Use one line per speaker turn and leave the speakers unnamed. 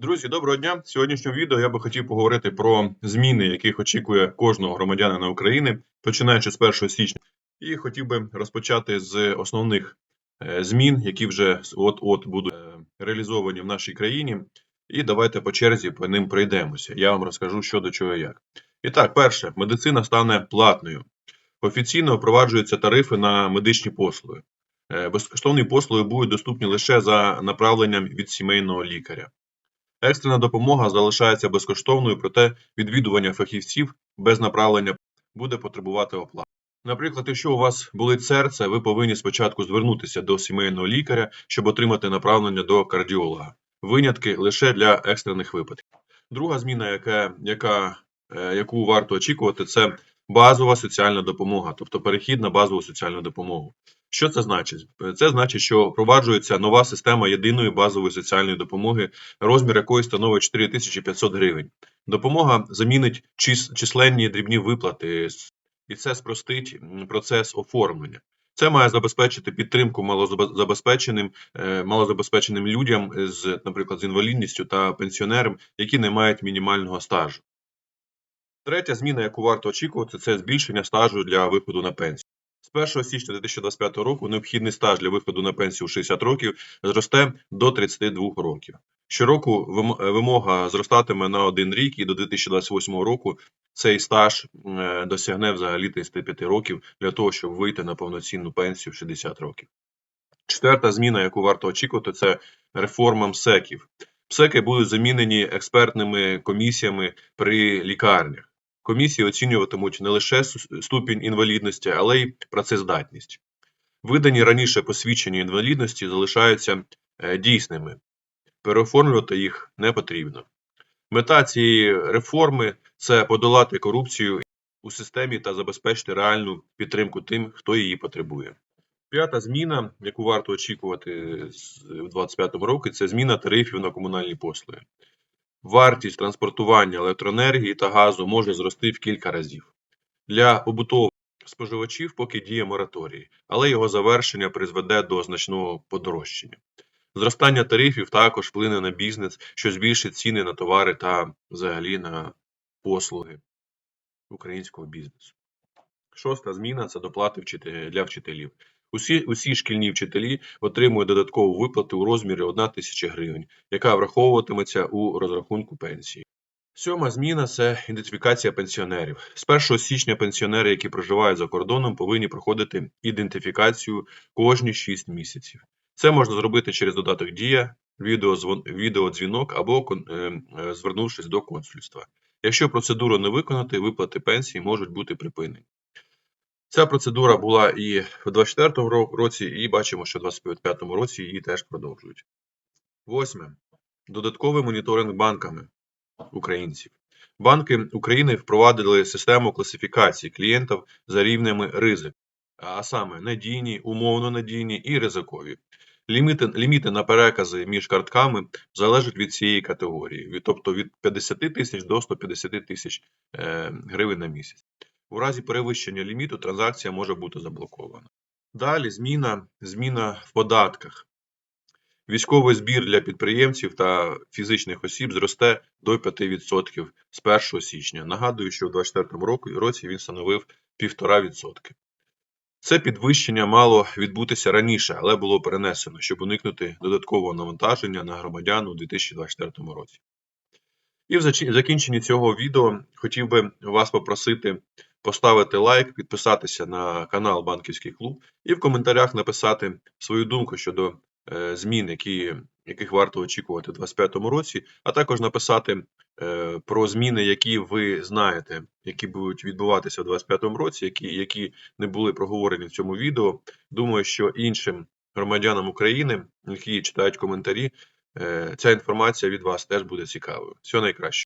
Друзі, доброго дня! В сьогоднішньому відео я би хотів поговорити про зміни, яких очікує кожного громадянина України, починаючи з 1 січня. І хотів би розпочати з основних е, змін, які вже от-от будуть е, реалізовані в нашій країні. І давайте по черзі по ним пройдемося. Я вам розкажу, що до чого і як. І так, перше, медицина стане платною. Офіційно впроваджуються тарифи на медичні послуги. Е, Безкоштовні послуги будуть доступні лише за направленням від сімейного лікаря. Екстрена допомога залишається безкоштовною, проте відвідування фахівців без направлення буде потребувати оплати. Наприклад, якщо у вас болить серце, ви повинні спочатку звернутися до сімейного лікаря, щоб отримати направлення до кардіолога. Винятки лише для екстрених випадків. Друга зміна, яка, яка, е, яку варто очікувати, це базова соціальна допомога, тобто перехід на базову соціальну допомогу. Що це значить? Це значить, що впроваджується нова система єдиної базової соціальної допомоги, розмір якої становить 4500 гривень. Допомога замінить чис- численні дрібні виплати, і це спростить процес оформлення. Це має забезпечити підтримку малозабезпеченим, е, малозабезпеченим людям з, наприклад, з інвалідністю та пенсіонерам, які не мають мінімального стажу. Третя зміна, яку варто очікувати, це збільшення стажу для виходу на пенсію. З 1 січня 2025 року необхідний стаж для виходу на пенсію у 60 років зросте до 32 років. Щороку е, вимога зростатиме на один рік, і до 2028 року цей стаж е, досягне взагалі 35 років для того, щоб вийти на повноцінну пенсію в 60 років. Четверта зміна, яку варто очікувати, це реформа МСЕКів. МСЕКи будуть замінені експертними комісіями при лікарнях. Комісії оцінюватимуть не лише ступінь інвалідності, але й працездатність. Видані раніше посвідчення інвалідності залишаються е, дійсними. Переоформлювати їх не потрібно. Мета цієї реформи це подолати корупцію у системі та забезпечити реальну підтримку тим, хто її потребує. П'ята зміна, яку варто очікувати в 2025 році, це зміна тарифів на комунальні послуги. Вартість транспортування електроенергії та газу може зрости в кілька разів. Для побутових споживачів поки діє мораторій, але його завершення призведе до значного подорожчання. Зростання тарифів також вплине на бізнес, що збільшить ціни на товари та взагалі на послуги українського бізнесу. Шоста зміна це доплати для вчителів. Усі, усі шкільні вчителі отримують додаткову виплату у розмірі 1 тисяча гривень, яка враховуватиметься у розрахунку пенсії. Сьома зміна це ідентифікація пенсіонерів. З 1 січня пенсіонери, які проживають за кордоном, повинні проходити ідентифікацію кожні 6 місяців. Це можна зробити через додаток Дія, відеодзвінок або е, е, звернувшись до консульства. Якщо процедуру не виконати, виплати пенсії можуть бути припинені. Ця процедура була і в 2024 році, і бачимо, що в 2025 році її теж продовжують. Восьме. Додатковий моніторинг банками українців. Банки України впровадили систему класифікації клієнтів за рівнями ризику, а саме надійні, умовно надійні і ризикові. Ліміти, ліміти на перекази між картками залежать від цієї категорії, тобто від 50 тисяч до 150 тисяч е, гривень на місяць. У разі перевищення ліміту транзакція може бути заблокована. Далі зміна, зміна в податках. Військовий збір для підприємців та фізичних осіб зросте до 5% з 1 січня. Нагадую, що у 2024 році він становив 1,5%. Це підвищення мало відбутися раніше, але було перенесено, щоб уникнути додаткового навантаження на громадян у 2024 році. І в закінченні цього відео хотів би вас попросити поставити лайк, підписатися на канал Банківський клуб і в коментарях написати свою думку щодо е, змін, які, яких варто очікувати у 2025 році, а також написати е, про зміни, які ви знаєте, які будуть відбуватися у 2025 році, які, які не були проговорені в цьому відео. Думаю, що іншим громадянам України, які читають коментарі, е, ця інформація від вас теж буде цікавою. Всього найкраще.